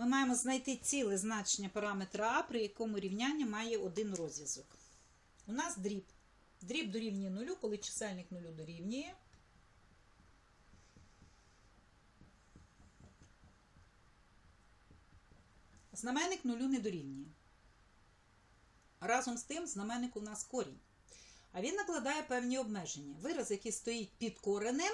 Ми маємо знайти ціле значення параметра А, при якому рівняння має один розв'язок. У нас дріб. Дріб дорівнює нулю, коли чисельник нулю дорівнює. Знаменник нулю не дорівнює. Разом з тим, знаменник у нас корінь. А він накладає певні обмеження. Вираз, який стоїть під коренем,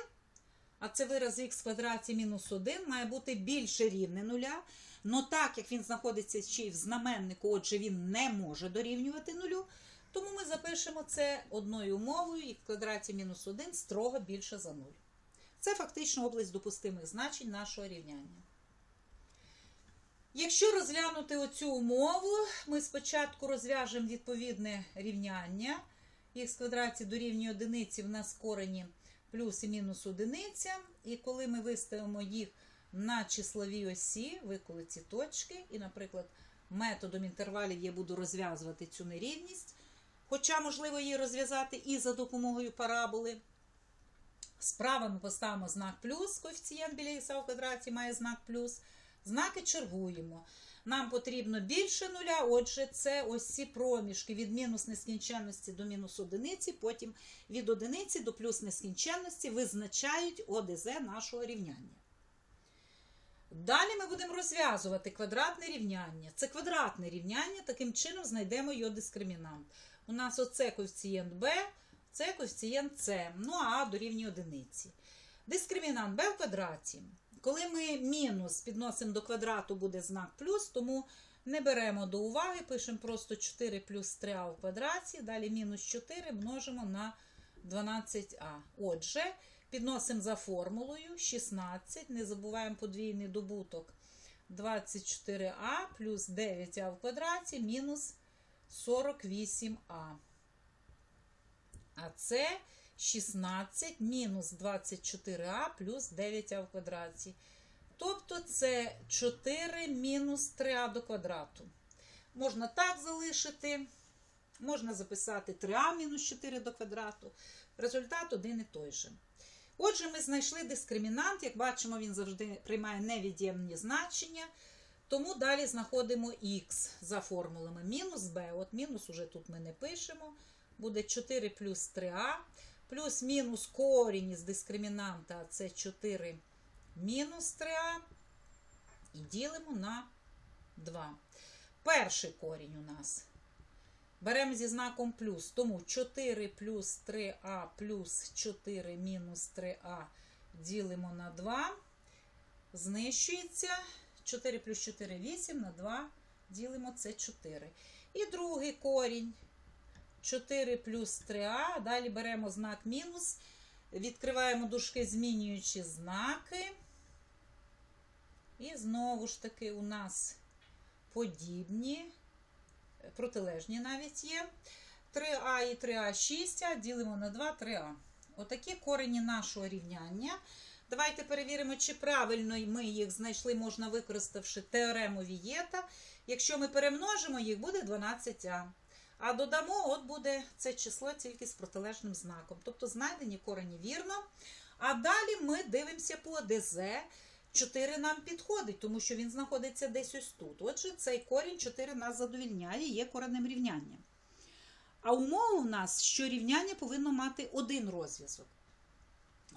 а це вираз х в квадраті мінус 1, має бути більше рівне нуля. Но так як він знаходиться ще й в знаменнику, отже, він не може дорівнювати нулю, тому ми запишемо це одною умовою і в квадраті мінус 1 строго більше за 0. Це фактично область допустимих значень нашого рівняння. Якщо розглянути оцю умову, ми спочатку розв'яжемо відповідне рівняння. Х в квадраті дорівнює одиниці в нас корені плюс і мінус одиниця. І коли ми виставимо їх на числовій осі, виколи ці точки, і, наприклад, методом інтервалів я буду розв'язувати цю нерівність, хоча, можливо, її розв'язати і за допомогою параболи. Справа ми поставимо знак плюс, коефіцієнт біля х в квадраті має знак плюс. Знаки чергуємо. Нам потрібно більше нуля, отже, це ось ці проміжки від мінус нескінченності до мінус одиниці, потім від одиниці до плюс нескінченності визначають ОДЗ нашого рівняння. Далі ми будемо розв'язувати квадратне рівняння. Це квадратне рівняння, таким чином знайдемо його дискримінант. У нас оце коефіцієнт b, це коефіцієнт c, ну а дорівнює одиниці. Дискримінант b в квадраті. Коли ми мінус підносимо до квадрату, буде знак плюс, тому не беремо до уваги, пишемо просто 4 плюс 3а в квадраті, далі мінус 4 множимо на 12а. Отже, підносимо за формулою 16, не забуваємо подвійний добуток 24а плюс 9а в квадраті мінус 48а. А це 16 мінус 24а плюс 9а в квадраті. Тобто це 4 мінус 3а до квадрату. Можна так залишити, можна записати 3а мінус 4 до квадрату. Результат один і той же. Отже, ми знайшли дискримінант. Як бачимо, він завжди приймає невід'ємні значення. Тому далі знаходимо х за формулами мінус b. От мінус уже тут ми не пишемо. Буде 4 плюс 3а. Плюс-мінус корінь із дискримінанта це 4 мінус 3а. І ділимо на 2. Перший корінь у нас. Беремо зі знаком плюс. Тому 4 плюс 3а плюс 4 мінус 3а ділимо на 2. Знищується. 4 плюс 4 8 на 2 ділимо це 4. І другий корінь. 4 плюс 3а. Далі беремо знак мінус. Відкриваємо дужки, змінюючи знаки. І знову ж таки у нас подібні, протилежні навіть є. 3а і 3а 6а ділимо на 2 3а. Отакі корені нашого рівняння. Давайте перевіримо, чи правильно ми їх знайшли, можна використавши теорему Вієта. Якщо ми перемножимо їх, буде 12а. А додамо, от буде це число тільки з протилежним знаком. Тобто знайдені корені вірно. А далі ми дивимося по ДЗ. 4 нам підходить, тому що він знаходиться десь ось тут. Отже, цей корінь 4 нас задовільняє, є коренем рівняння. А умова у нас, що рівняння повинно мати один розв'язок.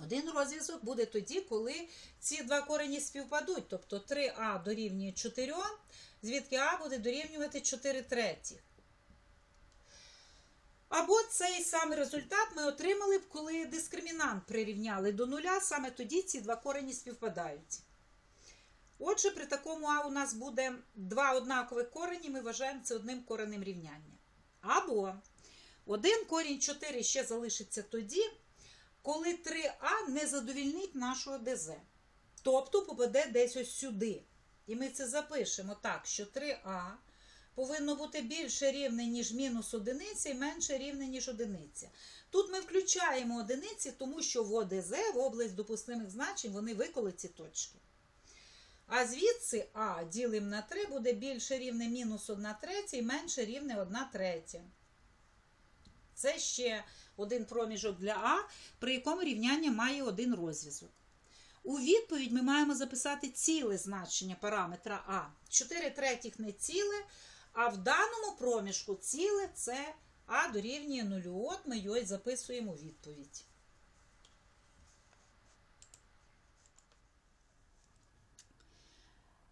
Один розв'язок буде тоді, коли ці два корені співпадуть. Тобто 3а дорівнює 4, звідки А буде дорівнювати 4 третіх. Або цей самий результат ми отримали б, коли дискримінант прирівняли до нуля, саме тоді ці два корені співпадають. Отже, при такому А у нас буде два однакових корені, ми вважаємо це одним коренем рівняння. Або один корінь 4 ще залишиться тоді, коли 3А не задовільнить нашого ДЗ. Тобто попаде десь ось сюди. І ми це запишемо так, що 3А повинно бути більше рівне, ніж мінус одиниця, і менше рівне, ніж одиниця. Тут ми включаємо одиниці, тому що в ОДЗ, в область допустимих значень, вони виколи ці точки. А звідси А ділимо на 3 буде більше рівне мінус 1 третя і менше рівне 1 третя. Це ще один проміжок для А, при якому рівняння має один розв'язок. У відповідь ми маємо записати ціле значення параметра А. 4 третіх не ціле, а в даному проміжку ціле це А дорівнює нулю. От ми його записуємо відповідь.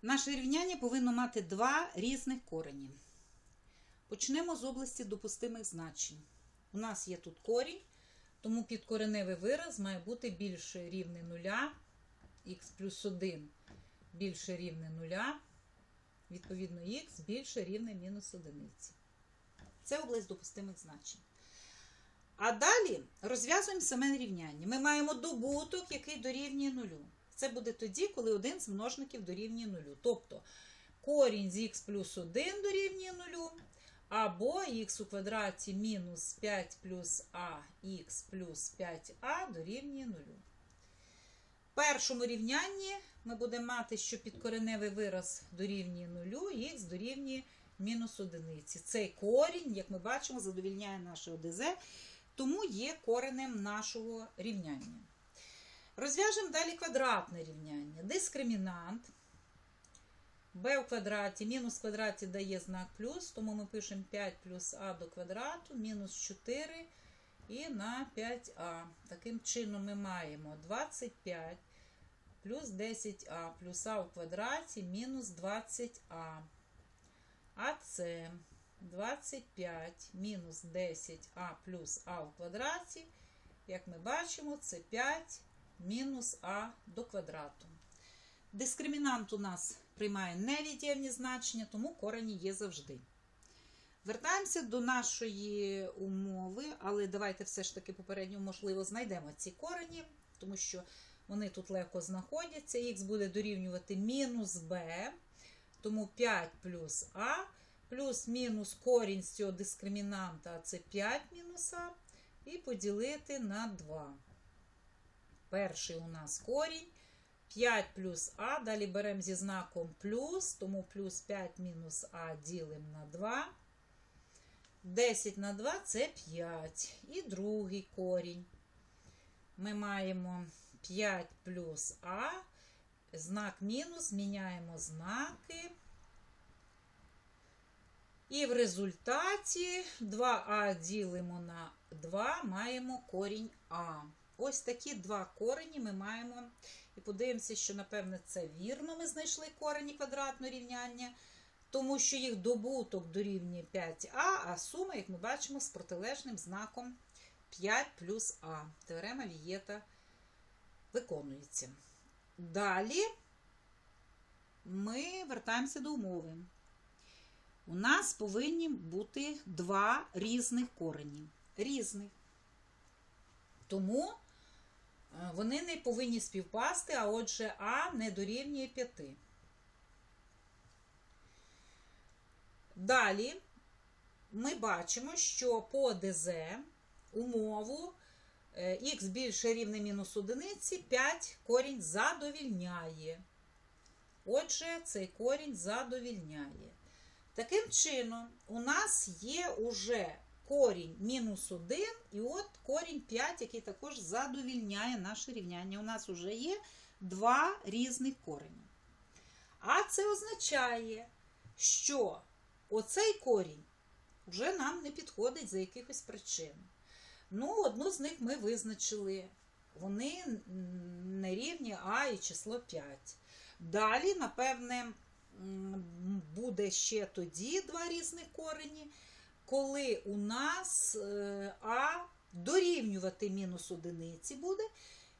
Наше рівняння повинно мати два різних корені. Почнемо з області допустимих значень. У нас є тут корінь, тому підкореневий вираз має бути більше рівне нуля, х плюс 1 більше рівне нуля, відповідно, х більше рівне мінус одиниці. Це область допустимих значень. А далі розв'язуємо саме рівняння. Ми маємо добуток, який дорівнює нулю. Це буде тоді, коли один з множників дорівнює нулю. Тобто корінь з х плюс 1 дорівнює нулю, або х у квадраті мінус 5 плюс а х плюс 5а дорівнює нулю. Першому рівнянні ми будемо мати, що підкореневий вираз дорівнює нулю, х дорівнює мінус одиниці. Цей корінь, як ми бачимо, задовільняє наше ОДЗ, тому є коренем нашого рівняння. Розв'яжемо далі квадратне рівняння. Дискримінант b в квадраті мінус в квадраті дає знак плюс, тому ми пишемо 5 плюс а до квадрату, мінус 4 і на 5а. Таким чином ми маємо 25 плюс 10а плюс а в квадраті мінус 20а. А це 25 мінус 10а плюс а в квадраті. Як ми бачимо, це 5 мінус а до квадрату. Дискримінант у нас приймає невід'ємні значення, тому корені є завжди. Вертаємося до нашої умови, але давайте все ж таки попередньо, можливо, знайдемо ці корені, тому що вони тут легко знаходяться. Х буде дорівнювати мінус b, тому 5 плюс а, плюс мінус корінь з цього дискримінанта це 5 мінус а, і поділити на 2. Перший у нас корінь. 5 плюс А, далі беремо зі знаком плюс, тому плюс 5 мінус А ділимо на 2. 10 на 2 це 5. І другий корінь. Ми маємо 5 плюс А, знак мінус, міняємо знаки. І в результаті 2А ділимо на 2, маємо корінь А. Ось такі два корені ми маємо. І подивимося, що, напевне, це вірно. Ми знайшли корені квадратного рівняння, тому що їх добуток дорівнює 5а, а сума, як ми бачимо, з протилежним знаком 5 плюс А. Теорема Вієта виконується. Далі ми вертаємося до умови. У нас повинні бути два різних корені. Різних. Тому вони не повинні співпасти, а отже, А не дорівнює 5. Далі ми бачимо, що по ДЗ умову х більше рівне мінус одиниці, 5 корінь задовільняє. Отже, цей корінь задовільняє. Таким чином, у нас є уже корінь мінус 1, і от корінь 5, який також задовільняє наше рівняння. У нас вже є два різних корені. А це означає, що оцей корінь вже нам не підходить за якихось причин. Ну, одну з них ми визначили. Вони не рівні А і число 5. Далі, напевне, буде ще тоді два різних корені коли у нас е, А дорівнювати мінус одиниці буде,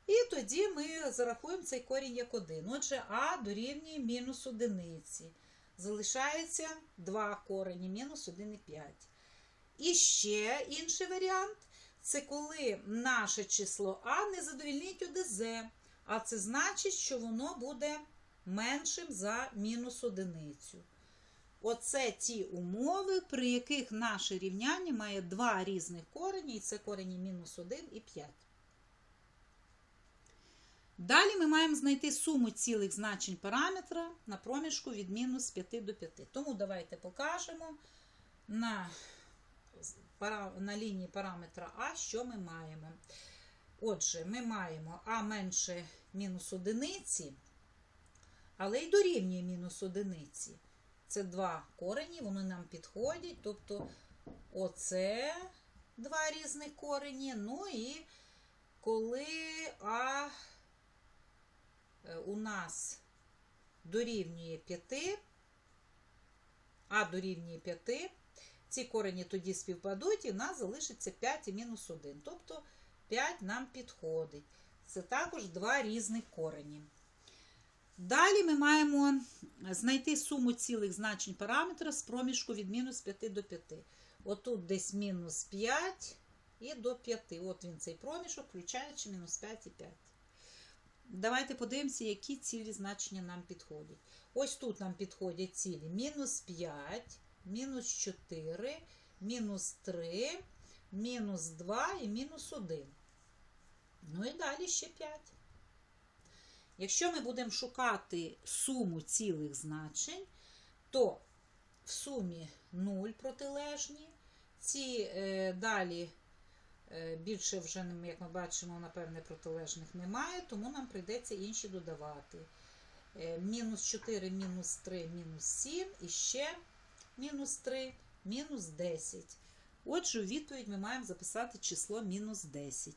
і тоді ми зарахуємо цей корінь як один. Отже, А дорівнює мінус одиниці. Залишається два корені, мінус 1 і 5. І ще інший варіант це коли наше число А не задовільнить ОДЗ, а це значить, що воно буде меншим за мінус одиницю. Оце ті умови, при яких наше рівняння має два різних корені, і це корені мінус 1 і 5. Далі ми маємо знайти суму цілих значень параметра на проміжку від мінус 5 до 5. Тому давайте покажемо на на лінії параметра А, що ми маємо. Отже, ми маємо а менше мінус одиниці, але й дорівнює мінус одиниці. Це два корені, вони нам підходять. Тобто оце два різних корені. Ну і коли А у нас дорівнює 5, А дорівнює 5, ці корені тоді співпадуть, і в нас залишиться 5 і мінус 1. Тобто 5 нам підходить. Це також два різних корені. Далі ми маємо знайти суму цілих значень параметра з проміжку від мінус 5 до 5. Отут десь мінус 5 і до 5. От він цей проміжок, включаючи мінус 5 і 5. Давайте подивимося, які цілі значення нам підходять. Ось тут нам підходять цілі мінус 5, мінус 4, мінус 3, мінус 2 і мінус 1. Ну і далі ще 5. Якщо ми будемо шукати суму цілих значень, то в сумі 0 протилежні. Ці е, далі більше вже, як ми бачимо, напевне, протилежних немає, тому нам прийдеться інші додавати. Е, мінус 4, мінус 3, мінус 7 і ще мінус 3, мінус 10. Отже, у відповідь ми маємо записати число мінус 10.